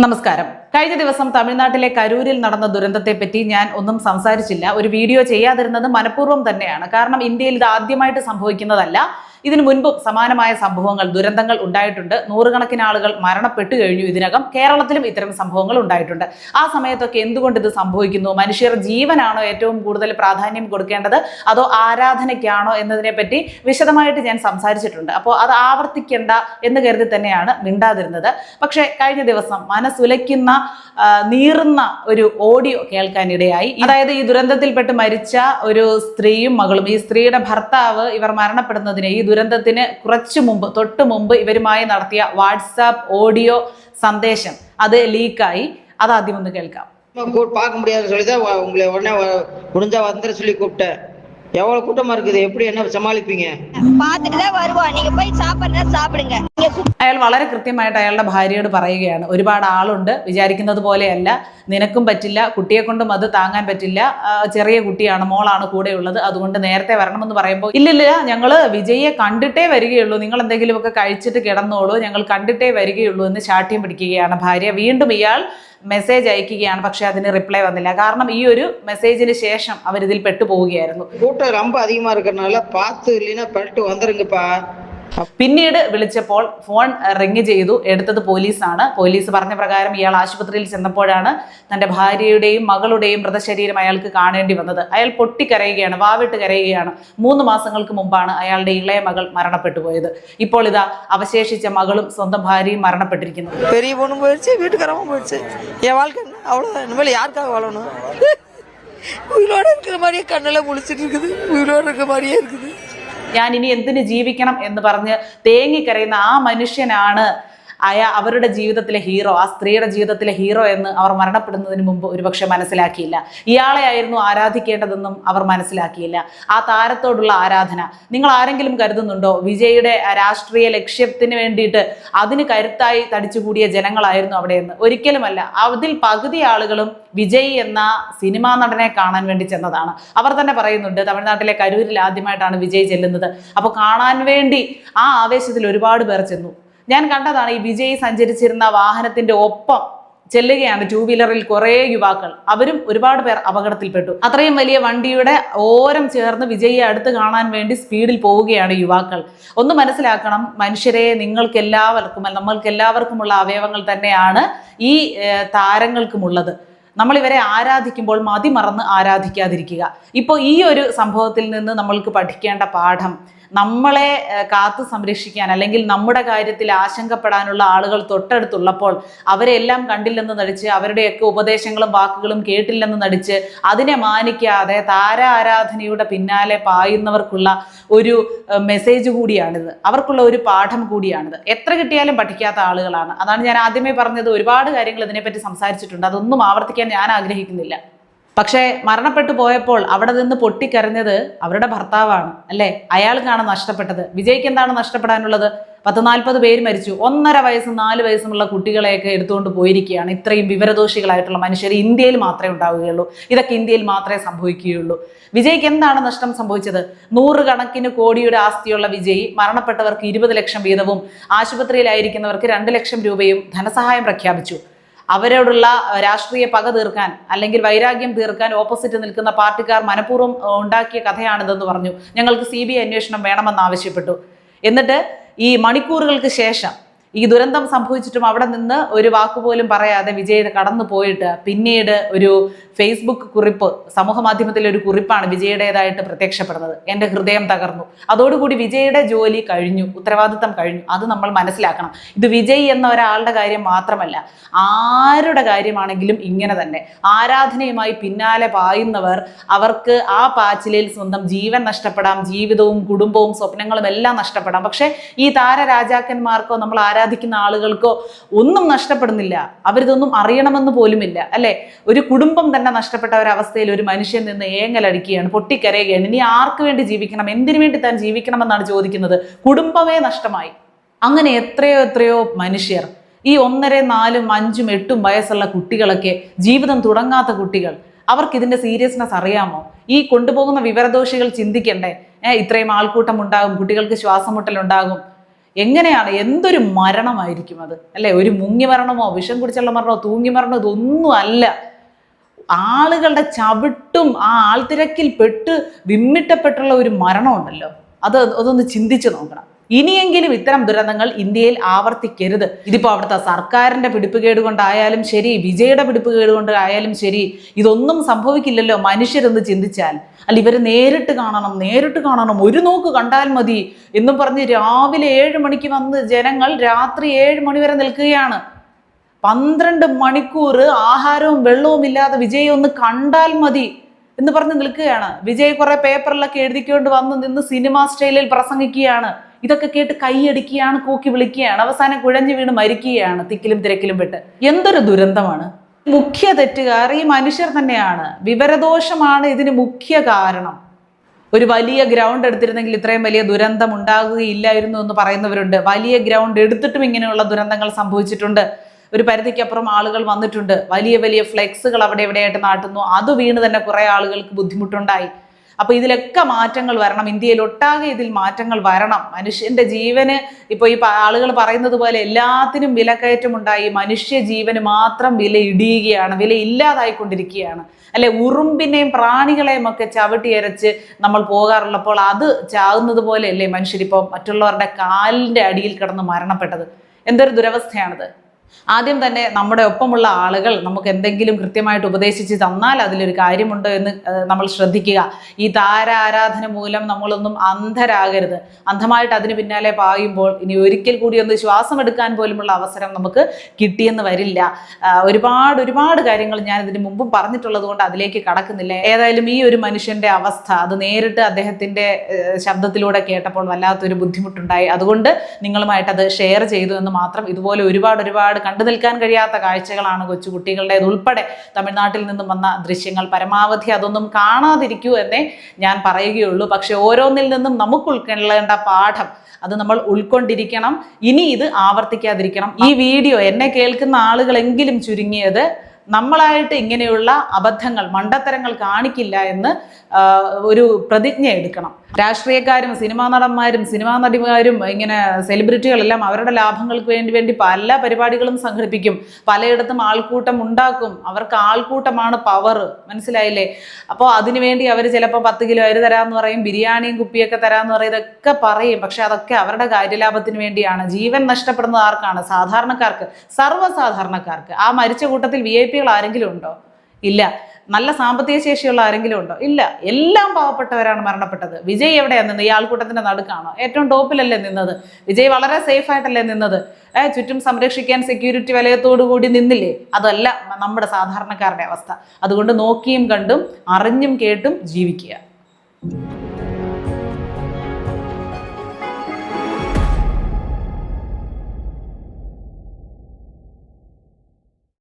നമസ്കാരം. കഴിഞ്ഞ ദിവസം തമിഴ്നാട്ടിലെ കരൂരിൽ നടന്ന ദുരന്തത്തെപ്പറ്റി ഞാൻ ഒന്നും സംസാരിച്ചില്ല. ഒരു വീഡിയോ ചെയ്യാതിരുന്നത് മനഃപൂർവം തന്നെയാണ്. കാരണം ഇന്ത്യയിൽ ഇത് ആദ്യമായിട്ട് സംഭവിക്കുന്നതല്ല. ഇതിനു മുൻപും സമാനമായ സംഭവങ്ങൾ ദുരന്തങ്ങൾ ഉണ്ടായിട്ടുണ്ട്. നൂറുകണക്കിന് ആളുകൾ മരണപ്പെട്ടു കഴിഞ്ഞു. ഇതിനകം കേരളത്തിലും ഇത്തരം സംഭവങ്ങൾ ഉണ്ടായിട്ടുണ്ട്. ആ സമയത്തൊക്കെ എന്തുകൊണ്ട് ഇത് സംഭവിക്കുന്നു? മനുഷ്യർ ജീവനാണോ ഏറ്റവും കൂടുതൽ പ്രാധാന്യം കൊടുക്കേണ്ടത്? അതോ ആരാധനയ്ക്കാണോ എന്നതിനെപ്പറ്റി വിശദമായിട്ട് ഞാൻ സംസാരിച്ചിട്ടുണ്ട്. അപ്പോൾ അത് ആവർത്തിക്കേണ്ട എന്ന് കരുതി തന്നെയാണ് മിണ്ടാതിരുന്നത്. പക്ഷേ കഴിഞ്ഞ ദിവസം മനസ്സുലയ്ക്കുന്ന നീറുന്ന ഒരു ഓഡിയോ കേൾക്കാനിടയായി. അതായത് ഈ ദുരന്തത്തിൽപ്പെട്ട് മരിച്ച ഒരു സ്ത്രീയും മകളും ഈ സ്ത്രീയുടെ ഭർത്താവ് ഇവർ മരണപ്പെടുന്നതിനെ ഈ ദുരന്തത്തിന് കുറച്ചു മുമ്പ് തൊട്ട് മുമ്പ് ഇവരുമായി നടത്തിയ വാട്സാപ്പ് ഓഡിയോ സന്ദേശം അത് ലീക്കായി അത് ആദ്യം ഒന്ന് കേൾക്കാം கூ- பார்க்க முடியாதுன்னு சொல்லி தான் வ- உங்களை உடனே வ- முடிஞ்சா வந்துட சொல்லி கூப்பிட்டேன் எவ்வளவு கூட்டமா இருக்குது எப்படி என்ன சமாளிப்பீங்க பாத்துட்டு தான் வருவோம் நீங்க போய் சாப்பிடுறதா சாப்பிடுங்க நீங்க கூப்பிட்டு അയാൾ വളരെ കൃത്യമായിട്ട് അയാളുടെ ഭാര്യയോട് പറയുകയാണ് ഒരുപാട് ആളുണ്ട് വിചാരിക്കുന്നത് പോലെയല്ല നിനക്കും പറ്റില്ല കുട്ടിയെ കൊണ്ടും അത് താങ്ങാൻ പറ്റില്ല ആ, ചെറിയ കുട്ടിയാണ് മോളാണ് കൂടെയുള്ളത് അതുകൊണ്ട് നേരത്തെ വരണമെന്ന് പറയുമ്പോൾ ഇല്ലില്ല ഞങ്ങൾ വിജയെ കണ്ടിട്ടേ വരികയുള്ളൂ നിങ്ങൾ എന്തെങ്കിലുമൊക്കെ കഴിച്ചിട്ട് കിടന്നോളൂ ഞങ്ങൾ കണ്ടിട്ടേ വരികയുള്ളൂ എന്ന് ശാഠ്യം പിടിക്കുകയാണ് ഭാര്യ വീണ്ടും ഇയാൾ മെസ്സേജ് അയക്കുകയാണ് പക്ഷേ അതിന് റിപ്ലൈ വന്നില്ല കാരണം ഈ ഒരു മെസ്സേജിന് ശേഷം അവരിതിൽ പെട്ടുപോവുകയായിരുന്നു கூட்டம் ரொம்ப அதிகமா இருக்கறனால பார்த்து இல்லைன்னா பரட்டு வந்துருங்கப்பா പിന്നീട് വിളിച്ചപ്പോൾ ഫോൺ റിങ് ചെയ്തു എടുത്തത് പോലീസാണ് പോലീസ് പറഞ്ഞ പ്രകാരം ഇയാൾ ആശുപത്രിയിൽ ചെന്നപ്പോഴാണ് തന്റെ ഭാര്യയുടെയും മകളുടെയും മൃതശരീരം അയാൾക്ക് കാണേണ്ടി വന്നത് അയാൾ പൊട്ടിക്കരയുകയാണ് വാവിട്ട് കരയുകയാണ് മൂന്ന് മാസങ്ങൾക്ക് മുമ്പാണ് അയാളുടെ ഇളയ മകൾ മരണപ്പെട്ടു പോയത് ഇപ്പോൾ ഇതാ അവശേഷിച്ച മകളും സ്വന്തം ഭാര്യയും മരണപ്പെട്ടിരിക്കുന്നു பெரிய பொண்ணும் போயிடுச்சு வீட்டுக்காரமும் போயிடுச்சு என் வாழ்க்கை என்ன? அவ்வளவுதான் இனிமேல் யாருக்காக வாழணும் உயிரோட இருக்கிற மாதிரியே கண்ணில் முழிச்சிட்டு இருக்குது உயிரோட இருக்கிற மாதிரியே இருக்குது ഞാൻ ഇനി എന്തിന് ജീവിക്കണം എന്ന് പറഞ്ഞ് തേങ്ങിക്കരയുന്ന ആ മനുഷ്യനാണ് അയാ അവരുടെ ജീവിതത്തിലെ ഹീറോ ആ സ്ത്രീയുടെ ജീവിതത്തിലെ ഹീറോ എന്ന് അവർ മരണപ്പെടുന്നതിന് മുമ്പ് ഒരുപക്ഷെ മനസ്സിലാക്കിയില്ല. ഇയാളെ ആയിരുന്നു ആരാധിക്കേണ്ടതെന്നും അവർ മനസ്സിലാക്കിയില്ല. ആ താരത്തോടുള്ള ആരാധന നിങ്ങൾ ആരെങ്കിലും കരുതുന്നുണ്ടോ? വിജയുടെ രാഷ്ട്രീയ ലക്ഷ്യത്തിന് വേണ്ടിയിട്ട് അതിന് കരുത്തായി തടിച്ചുകൂടിയ ജനങ്ങളായിരുന്നു അവിടെയെന്ന്. ഒരിക്കലുമല്ല അതിൽ പകുതി ആളുകളും വിജയ് എന്ന സിനിമാ നടനെ കാണാൻ വേണ്ടി ചെന്നതാണ്. അവർ തന്നെ പറയുന്നുണ്ട് തമിഴ്നാട്ടിലെ കരൂരിൽ ആദ്യമായിട്ടാണ് വിജയ് ചെല്ലുന്നത്. അപ്പോൾ കാണാൻ വേണ്ടി ആ ആവേശത്തിൽ ഒരുപാട് പേർ ചെന്നു. ഞാൻ കണ്ടതാണ് ഈ വിജയ് സഞ്ചരിച്ചിരുന്ന വാഹനത്തിന്റെ ഒപ്പം ചെല്ലുകയാണ് ടൂ വീലറിൽ കുറേ യുവാക്കൾ. അവരും ഒരുപാട് പേർ അപകടത്തിൽപ്പെട്ടു. അത്രയും വലിയ വണ്ടിയുടെ ഓരം ചേർന്ന് വിജയിയെ അടുത്ത് കാണാൻ വേണ്ടി സ്പീഡിൽ പോവുകയാണ് യുവാക്കൾ. ഒന്ന് മനസ്സിലാക്കണം മനുഷ്യരെ നിങ്ങൾക്ക് എല്ലാവർക്കും നമ്മൾക്ക് എല്ലാവർക്കുമുള്ള അവയവങ്ങൾ തന്നെയാണ് ഈ താരങ്ങൾക്കുമുള്ളത്. നമ്മൾ ഇവരെ ആരാധിക്കുമ്പോൾ മതിമറന്ന് ആരാധിക്കാതിരിക്കുക. ഇപ്പോൾ ഈ ഒരു സംഭവത്തിൽ നിന്ന് നമ്മൾക്ക് പഠിക്കേണ്ട പാഠം നമ്മളെ കാത്തു സംരക്ഷിക്കാൻ അല്ലെങ്കിൽ നമ്മുടെ കാര്യത്തിൽ ആശങ്കപ്പെടാനുള്ള ആളുകൾ തൊട്ടടുത്തുള്ളപ്പോൾ അവരെല്ലാം കണ്ടില്ലെന്ന് നടിച്ച് അവരുടെയൊക്കെ ഉപദേശങ്ങളും വാക്കുകളും കേട്ടില്ലെന്ന് നടിച്ച് അതിനെ മാനിക്കാതെ താര ആരാധനയുടെ പിന്നാലെ പായുന്നവർക്കുള്ള ഒരു മെസ്സേജ് കൂടിയാണിത്. അവർക്കുള്ള ഒരു പാഠം കൂടിയാണിത്. എത്ര കിട്ടിയാലും പഠിക്കാത്ത ആളുകളാണ്. അതാണ് ഞാൻ ആദ്യമേ പറഞ്ഞത്. ഒരുപാട് കാര്യങ്ങൾ ഇതിനെപ്പറ്റി സംസാരിച്ചിട്ടുണ്ട്. അതൊന്നും ആവർത്തിക്കാൻ ഞാൻ ആഗ്രഹിക്കുന്നില്ല. പക്ഷേ മരണപ്പെട്ടു പോയപ്പോൾ അവിടെ നിന്ന് പൊട്ടിക്കരഞ്ഞത് അവരുടെ ഭർത്താവാണ് അല്ലേ? അയാൾക്കാണ് നഷ്ടപ്പെട്ടത്. വിജയ്ക്ക് എന്താണ് നഷ്ടപ്പെടാനുള്ളത്? പത്ത് നാൽപ്പത് പേര് മരിച്ചു. ഒന്നര വയസ്സ് നാല് വയസ്സുമുള്ള കുട്ടികളെയൊക്കെ എടുത്തുകൊണ്ട് പോയിരിക്കുകയാണ്. ഇത്രയും വിവരദോഷികളായിട്ടുള്ള മനുഷ്യർ ഇന്ത്യയിൽ മാത്രമേ ഉണ്ടാവുകയുള്ളൂ. ഇതൊക്കെ ഇന്ത്യയിൽ മാത്രമേ സംഭവിക്കുകയുള്ളൂ. വിജയ്ക്ക് എന്താണ് നഷ്ടം സംഭവിച്ചത്? നൂറുകണക്കിന് കോടിയുടെ ആസ്തിയുള്ള വിജയ് മരണപ്പെട്ടവർക്ക് ഇരുപത് ലക്ഷം വീതവും ആശുപത്രിയിലായിരിക്കുന്നവർക്ക് രണ്ട് ലക്ഷം രൂപയും ധനസഹായം പ്രഖ്യാപിച്ചു. അവരോടുള്ള രാഷ്ട്രീയ പക തീർക്കാൻ അല്ലെങ്കിൽ വൈരാഗ്യം തീർക്കാൻ ഓപ്പോസിറ്റ് നിൽക്കുന്ന പാർട്ടിക്കാർ മനഃപൂർവം ഉണ്ടാക്കിയ കഥയാണിതെന്ന് പറഞ്ഞു. ഞങ്ങൾക്ക് സി ബി ഐ അന്വേഷണം വേണമെന്ന് ആവശ്യപ്പെട്ടു. എന്നിട്ട് ഈ മണിക്കൂറുകൾക്ക് ശേഷം ഈ ദുരന്തം സംഭവിച്ചിട്ടും അവിടെ നിന്ന് ഒരു വാക്കുപോലും പറയാതെ വിജയ് കടന്നു പോയിട്ട് പിന്നീട് ഒരു ഫേസ്ബുക്ക് കുറിപ്പ് സമൂഹ മാധ്യമത്തിലെ ഒരു കുറിപ്പാണ് വിജയുടേതായിട്ട് പ്രത്യക്ഷപ്പെടുന്നത്. എന്റെ ഹൃദയം തകർന്നു. അതോടുകൂടി വിജയുടെ ജോലി കഴിഞ്ഞു ഉത്തരവാദിത്തം കഴിഞ്ഞു. അത് നമ്മൾ മനസ്സിലാക്കണം. ഇത് വിജയ് എന്ന ഒരാളുടെ കാര്യം മാത്രമല്ല ആരുടെ കാര്യമാണെങ്കിലും ഇങ്ങനെ തന്നെ. ആരാധനയുമായി പിന്നാലെ പായുന്നവർ അവർക്ക് ആ പാച്ചിലിൽ സ്വന്തം ജീവൻ നഷ്ടപ്പെടാം ജീവിതവും കുടുംബവും സ്വപ്നങ്ങളും എല്ലാം നഷ്ടപ്പെടാം. പക്ഷേ ഈ താരരാജാക്കന്മാർക്കോ നമ്മൾ ആരാധിക്കുന്ന ആളുകൾക്കോ ഒന്നും നഷ്ടപ്പെടുന്നില്ല. അവരിതൊന്നും അറിയണമെന്ന് പോലുമില്ല അല്ലെ? ഒരു കുടുംബം നഷ്ടപ്പെട്ട ഒരവസ്ഥയിൽ ഒരു മനുഷ്യൻ നിന്ന് ഏങ്ങലടിക്കുകയാണ് പൊട്ടിക്കരയുകയാണ്. ഇനി ആർക്ക് വേണ്ടി ജീവിക്കണം? എന്തിനു വേണ്ടി താൻ ജീവിക്കണമെന്നാണ് ചോദിക്കുന്നത്? കുടുംബമേ നഷ്ടമായി. അങ്ങനെ എത്രയോ എത്രയോ മനുഷ്യർ ഈ ഒന്നര നാലും അഞ്ചും എട്ടും വയസ്സുള്ള കുട്ടികളൊക്കെ ജീവിതം തുടങ്ങാത്ത കുട്ടികൾ അവർക്ക് ഇതിന്റെ സീരിയസ്നെസ് അറിയാമോ? ഈ കൊണ്ടുപോകുന്ന വിവരദോഷികൾ ചിന്തിക്കണ്ടേ? ഇത്രയും ആൾക്കൂട്ടം ഉണ്ടാകും കുട്ടികൾക്ക് ശ്വാസമുട്ടലുണ്ടാകും എങ്ങനെയാണ്? എന്തൊരു മരണമായിരിക്കും അത്? അല്ലെ? ഒരു മുങ്ങി മരണമോ വിഷം കുടിച്ചുള്ള മരണമോ തൂങ്ങി മരണമോ ഇതൊന്നും അല്ല. ആളുകളുടെ ചവിട്ടും ആ ആൾത്തിരക്കിൽ പെട്ട് വിമ്മിട്ടപ്പെട്ടുള്ള ഒരു മരണമുണ്ടല്ലോ. അത് അതൊന്ന് ചിന്തിച്ചു നോക്കണം. ഇനിയെങ്കിലും ഇത്തരം ദുരന്തങ്ങൾ ഇന്ത്യയിൽ ആവർത്തിക്കരുത്. ഇതിപ്പോൾ അവിടുത്തെ സർക്കാരിന്റെ പിടിപ്പുകേട് കൊണ്ടായാലും ശരി വിജയുടെ പിടിപ്പുകേട് കൊണ്ടായാലും ശരി ഇതൊന്നും സംഭവിക്കില്ലല്ലോ മനുഷ്യരെന്ന് ചിന്തിച്ചാൽ. അല്ല ഇവരെ നേരിട്ട് കാണണം നേരിട്ട് കാണണം. ഒരു നോക്ക് കണ്ടാൽ മതി എന്നും പറഞ്ഞ് രാവിലെ ഏഴ് മണിക്ക് വന്ന് ജനങ്ങൾ രാത്രി ഏഴ് മണി വരെ നിൽക്കുകയാണ്. പന്ത്രണ്ട് മണിക്കൂർ ആഹാരവും വെള്ളവും ഇല്ലാതെ വിജയ് ഒന്ന് കണ്ടാൽ മതി എന്ന് പറഞ്ഞ് നിൽക്കുകയാണ്. വിജയ് കുറെ പേപ്പറിലൊക്കെ എഴുതിക്കൊണ്ട് വന്ന് നിന്ന് സിനിമ സ്റ്റൈലിൽ പ്രസംഗിക്കുകയാണ്. ഇതൊക്കെ കേട്ട് കൈയടിക്കുകയാണ് കൂക്കി വിളിക്കുകയാണ്. അവസാനം കുഴഞ്ഞു വീണ് മരിക്കുകയാണ് തിക്കിലും തിരക്കിലും പെട്ട്. എന്തൊരു ദുരന്തമാണ്. മുഖ്യ തെറ്റുകാർ ഈ മനുഷ്യർ തന്നെയാണ്. വിവരദോഷമാണ് ഇതിന് മുഖ്യ കാരണം. ഒരു വലിയ ഗ്രൗണ്ട് എടുത്തിരുന്നെങ്കിൽ ഇത്രയും വലിയ ദുരന്തം ഉണ്ടാകുകയില്ലായിരുന്നു എന്ന് പറയുന്നവരുണ്ട്. വലിയ ഗ്രൗണ്ട് എടുത്തിട്ടും ഇങ്ങനെയുള്ള ദുരന്തങ്ങൾ സംഭവിച്ചിട്ടുണ്ട്. ഒരു പരിധിക്കപ്പുറം ആളുകൾ വന്നിട്ടുണ്ട്. വലിയ വലിയ ഫ്ലെക്സുകൾ അവിടെ എവിടെയായിട്ട് നാട്ടുന്നു. അത് വീണ് തന്നെ കുറേ ആളുകൾക്ക് ബുദ്ധിമുട്ടുണ്ടായി. അപ്പൊ ഇതിലൊക്കെ മാറ്റങ്ങൾ വരണം. ഇന്ത്യയിൽ ഒട്ടാകെ ഇതിൽ മാറ്റങ്ങൾ വരണം. മനുഷ്യന്റെ ജീവന് ഇപ്പൊ ഈ ആളുകൾ പറയുന്നത് പോലെ എല്ലാത്തിനും വിലക്കയറ്റമുണ്ടായി. മനുഷ്യ ജീവന് മാത്രം വില ഇടിയുകയാണ്. വില ഇല്ലാതായിക്കൊണ്ടിരിക്കുകയാണ്. അല്ലെ ഉറുമ്പിനെയും പ്രാണികളെയും ഒക്കെ ചവിട്ടിയരച്ച് നമ്മൾ പോകാറുള്ളപ്പോൾ അത് ചാകുന്നത് പോലെയല്ലേ മനുഷ്യരിപ്പോൾ മറ്റുള്ളവരുടെ കാലിന്റെ അടിയിൽ കിടന്ന് മരണപ്പെട്ടത്? എന്തൊരു ദുരവസ്ഥയാണിത്. ആദ്യം തന്നെ നമ്മുടെ ഒപ്പമുള്ള ആളുകൾ നമുക്ക് എന്തെങ്കിലും കൃത്യമായിട്ട് ഉപദേശിച്ച് തന്നാൽ അതിലൊരു കാര്യമുണ്ടോ എന്ന് നമ്മൾ ശ്രദ്ധിക്കുക. ഈ താരാരാധന മൂലം നമ്മളൊന്നും അന്ധരാകരുത്. അന്ധമായിട്ട് അതിന് പിന്നാലെ പായുമ്പോൾ ഇനി ഒരിക്കൽ കൂടി ഒന്ന് ശ്വാസം എടുക്കാൻ പോലുമുള്ള അവസരം നമുക്ക് കിട്ടിയെന്ന് വരില്ല. ഒരുപാട് ഒരുപാട് കാര്യങ്ങൾ ഞാൻ ഇതിന് മുമ്പും പറഞ്ഞിട്ടുള്ളത് കൊണ്ട് അതിലേക്ക് കടക്കുന്നില്ല. ഏതായാലും ഈ ഒരു മനുഷ്യന്റെ അവസ്ഥ അത് നേരിട്ട് അദ്ദേഹത്തിന്റെ ശബ്ദത്തിലൂടെ കേട്ടപ്പോൾ വല്ലാത്തൊരു ബുദ്ധിമുട്ടുണ്ടായി. അതുകൊണ്ട് നിങ്ങളുമായിട്ട് അത് ഷെയർ ചെയ്തു എന്ന് മാത്രം ഇതുപോലെ ഒരുപാട് ഒരുപാട് കണ്ടു നിൽക്കാൻ കഴിയാത്ത കാഴ്ചകളാണ് കൊച്ചുകുട്ടികളുടേത്. ഉൾപ്പെടെ തമിഴ്നാട്ടിൽ നിന്നും വന്ന ദൃശ്യങ്ങൾ പരമാവധി അതൊന്നും കാണാതിരിക്കൂ എന്നേ ഞാൻ പറയുകയുള്ളൂ. പക്ഷെ ഓരോന്നിൽ നിന്നും നമുക്ക് ഉൾക്കൊള്ളേണ്ട പാഠം അത് നമ്മൾ ഉൾക്കൊണ്ടിരിക്കണം. ഇനി ഇത് ആവർത്തിക്കാതിരിക്കണം. ഈ വീഡിയോ എന്നെ കേൾക്കുന്ന ആളുകളെങ്കിലും ചുരുങ്ങിയത് നമ്മളായിട്ട് ഇങ്ങനെയുള്ള അബദ്ധങ്ങൾ മണ്ടത്തരങ്ങൾ കാണിക്കില്ല എന്ന് ഒരു പ്രതിജ്ഞ എടുക്കണം. രാഷ്ട്രീയക്കാരും സിനിമാ നടന്മാരും സിനിമാ നടിമാരും ഇങ്ങനെ സെലിബ്രിറ്റികളെല്ലാം അവരുടെ ലാഭങ്ങൾക്ക് വേണ്ടി വേണ്ടി പല പരിപാടികളും സംഘടിപ്പിക്കും. പലയിടത്തും ആൾക്കൂട്ടം ഉണ്ടാക്കും. അവർക്ക് ആൾക്കൂട്ടമാണ് പവർ മനസ്സിലായില്ലേ? അപ്പോൾ അതിനുവേണ്ടി അവർ ചിലപ്പോൾ പത്ത് കിലോ അരി തരാമെന്ന് പറയും ബിരിയാണിയും കുപ്പിയൊക്കെ തരാമെന്ന് പറയും ഇതൊക്കെ പറയും. പക്ഷെ അതൊക്കെ അവരുടെ കാര്യലാഭത്തിന് വേണ്ടിയാണ്. ജീവൻ നഷ്ടപ്പെടുന്നത് ആർക്കാണ്? സാധാരണക്കാർക്ക് സർവസാധാരണക്കാർക്ക്. ആ മരിച്ച കൂട്ടത്തിൽ വി ഐ പികൾ ആരെങ്കിലും ഉണ്ടോ? ഇല്ല. നല്ല സാമ്പത്തിക ശേഷിയുള്ള ആരെങ്കിലും ഉണ്ടോ? ഇല്ല. എല്ലാം പാവപ്പെട്ടവരാണ് മരണപ്പെട്ടത്. വിജയ് എവിടെയാണ് നിന്നത്? ഈ ആൾക്കൂട്ടത്തിന്റെ നടുക്കാണോ? ഏറ്റവും ടോപ്പിലല്ലേ നിന്നത്? വിജയ് വളരെ സേഫ് ആയിട്ടല്ലേ നിന്നത്? ഏഹ് ചുറ്റും സംരക്ഷിക്കാൻ സെക്യൂരിറ്റി വലയത്തോടു കൂടി നിന്നില്ലേ? അതല്ല നമ്മുടെ സാധാരണക്കാരുടെ അവസ്ഥ. അതുകൊണ്ട് നോക്കിയും കണ്ടും അറിഞ്ഞും കേട്ടും ജീവിക്കുക.